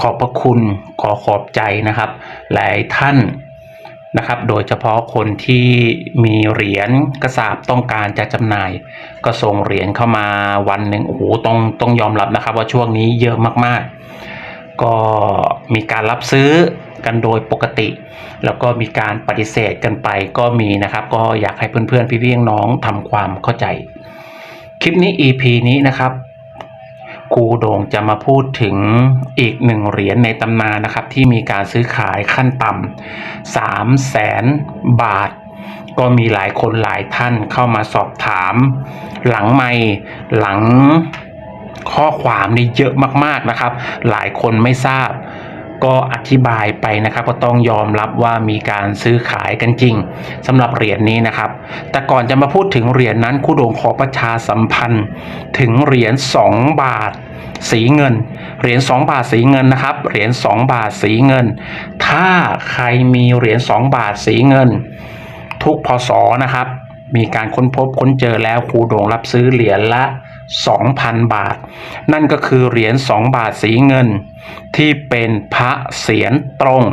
ขอบพระคุณขอขอบใจนะครับ หลายท่านนะครับ โดยเฉพาะคนที่มีเหรียญกระสาบต้องการจะจำหน่าย ก็ส่งเหรียญเข้ามาวันหนึ่งโอ้โหต้องต้องยอมรับนะครับ ว่าช่วงนี้เยอะมากๆ ก็มีการรับซื้อกันโดยปกติ แล้วก็มีการปฏิเสธกันไปก็มีนะครับ ก็อยากให้เพื่อนๆพี่ๆน้องๆทำความเข้าใจ คลิปนี้ EP นี้นะครับ ครูโด่งจะมาพูดถึงอีกหนึ่งเหรียญในตำนานนะครับ ที่มีการซื้อขายขั้นต่ำสามแสนบาท ก็มีหลายคนหลายท่านเข้ามาสอบถาม หลังไม่หลังข้อความนี่เยอะมากๆนะครับ หลายคนไม่ทราบ ก็อธิบายไปนะครับก็ต้องยอมรับว่ามีการซื้อขายกันจริงสำหรับเหรียญนี้นะครับ แต่ก่อนจะมาพูดถึงเหรียญนั้นครูโด่งขอประชาสัมพันธ์ ถึงเหรียญ2บาทสีเงิน เหรียญ2บาทสีเงินนะครับ เหรียญ2บาทสีเงิน ถ้าใครมีเหรียญ2บาทสีเงิน ทุกพศนะครับ มีการค้นพบค้นเจอแล้วครูโด่งรับซื้อเหรียญละ 2,000 บาท นั่นก็คือเหรียญ2บาทสีเงิน ที่เป็นพระเศียรตรง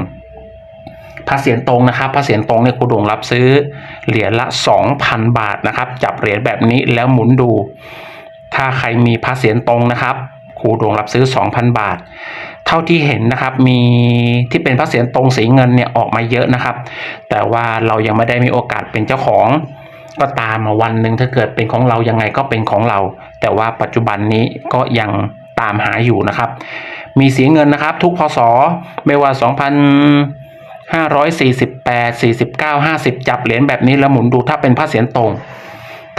พระเศียรตรงนะครับพระเศียรตรงเนี่ยครูด่งรับซื้อเหรียญละ 2,000 บาทนะครับ จับเหรียญแบบนี้แล้วหมุนดู ถ้าใครมีพระเศียรตรงนะครับครูด่งรับซื้อ 2,000 บาท เท่าที่เห็นนะครับมีที่เป็นพระเศียรตรงสีเงินเนี่ยออกมาเยอะนะครับ แต่ว่าเรายังไม่ได้มีโอกาสเป็นเจ้าของก็ตามมาวันหนึ่งถ้าเกิดเป็นของเรายังไงก็เป็นของเรา แต่ว่าปัจจุบันนี้ก็ยังตามหาอยู่นะครับ มีสีเงินนะครับ ทุกพศไม่ว่า 2,548 49 50 จับเหรียญแบบนี้แล้วหมุนดูถ้าเป็นพระเศียรตรง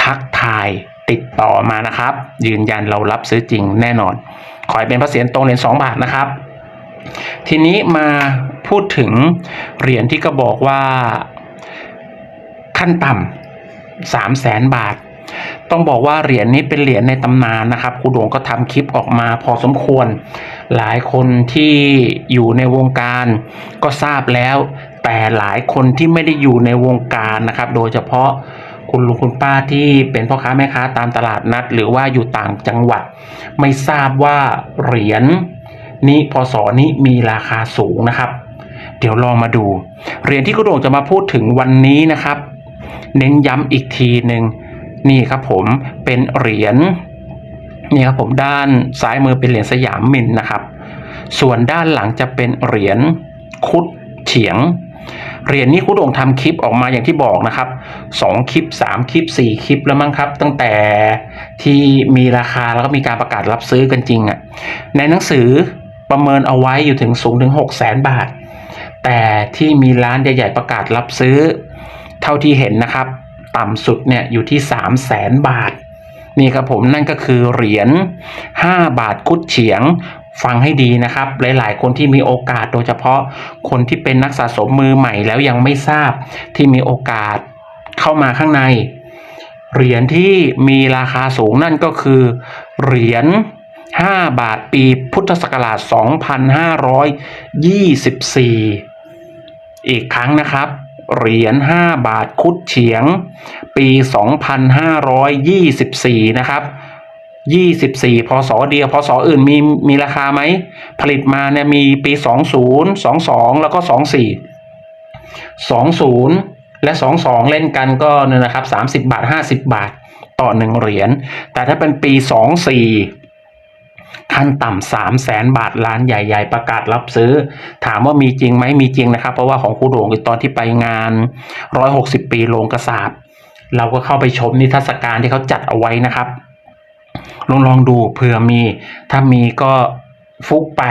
ทักทายติดต่อมานะครับ ยืนยันเรารับซื้อจริงแน่นอน ขอให้เป็นพระเศียรตรงเหรียญ2บาทนะครับ ทีนี้มาพูดถึงเหรียญที่ก็บอกว่าขั้นต่ำสามแสนบาท ต้องบอกว่าเหรียญนี้เป็นเหรียญในตำนานนะครับครูด่งก็ทำคลิปออกมาพอสมควร หลายคนที่อยู่ในวงการก็ทราบแล้ว แต่หลายคนที่ไม่ได้อยู่ในวงการนะครับ โดยเฉพาะคุณลุงคุณป้าที่เป็นพ่อค้าแม่ค้าตามตลาดนัด หรือว่าอยู่ต่างจังหวัด ไม่ทราบว่าเหรียญนี้พศนี้มีราคาสูงนะครับ เดี๋ยวลองมาดูเหรียญที่คุณโด่งจะมาพูดถึงวันนี้นะครับ เน้นย้ำอีกทีหนึ่ง นี่ครับผมเป็นเหรียญนี่ครับผมด้านซ้ายมือเป็นเหรียญสยามมินนะครับ ส่วนด้านหลังจะเป็นเหรียญคุดเฉียงเหรียญนี้คุณโด่งทำคลิปออกมาอย่างที่บอกนะครับสองคลิปสามคลิปสี่คลิปแล้วมั้งครับ ตั้งแต่ที่มีราคาแล้วก็มีการประกาศรับซื้อกันจริงอะ่ะในหนังสือประเมินเอาไว้อยู่ถึงสูงถึงหกแสนบาท แต่ที่มีร้านใหญ่ๆประกาศรับซื้อ เท่าที่เห็นนะครับ ต่ำสุดเนี่ยอยู่ที่ 3 0 0แสนบาท นี่ครับผมนั่นก็คือเหรียญ5บาทคุดเฉียงฟังให้ดีนะครับ หลาย ๆ คนที่มีโอกาสโดยเฉพาะคนที่เป็นนักสะสมมือใหม่แล้วยังไม่ทราบที่มีโอกาสเข้ามาข้างใน เหรียญที่มีราคาสูงนั่นก็คือ เหรียญ5บาทปีพุทธศักราช 2524 อีกครั้งนะครับ เหรียญ5บาทคุดเฉียง ปี 2524 นะครับ 24 พศเดียว พศอื่นมีมีราคาไหม ผลิตมาเนี่ยมีปี 20 22 แล้วก็ 24 20 และ 22 เล่นกันก็เนี่ยนะครับ 30 บาท 50 บาทต่อ 1 เหรียญ แต่ถ้าเป็นปี 24 ขั้นต่ำสามแสนบาทร้านใหญ่ ๆ ประกาศรับซื้อ ถามว่ามีจริงไหมมีจริงนะครับ เพราะว่าของครูโด่งตอนที่ไปงาน 160 ปีโรงกระสาบเราก็เข้าไปชมนิทรรศการที่เขาจัดเอาไว้นะครับลองลองดูเผื่อมี ถ้ามีก็ฟุกไป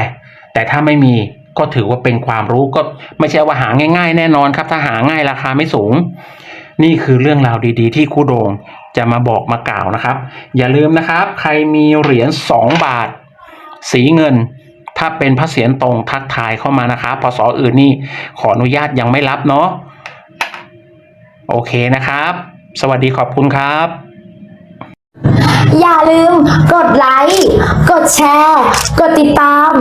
แต่ถ้าไม่มีก็ถือว่าเป็นความรู้ก็ไม่ใช่ว่าหาง่าย ๆ แน่นอนครับ ถ้าหาง่ายราคาไม่สูง นี่คือเรื่องราวดีๆ ที่ครูโด่ง จะมาบอกมากล่าวนะครับ อย่าลืมนะครับ ใครมีเหรียญ2บาท สีเงิน ถ้าเป็นพระเศียรตรงทักทายเข้ามานะครับพศอื่นนี่ขออนุญาตยังไม่รับเนาะโอเคนะครับ สวัสดีขอบคุณครับอย่าลืมกดไลค์ กดแชร์ กดติดตาม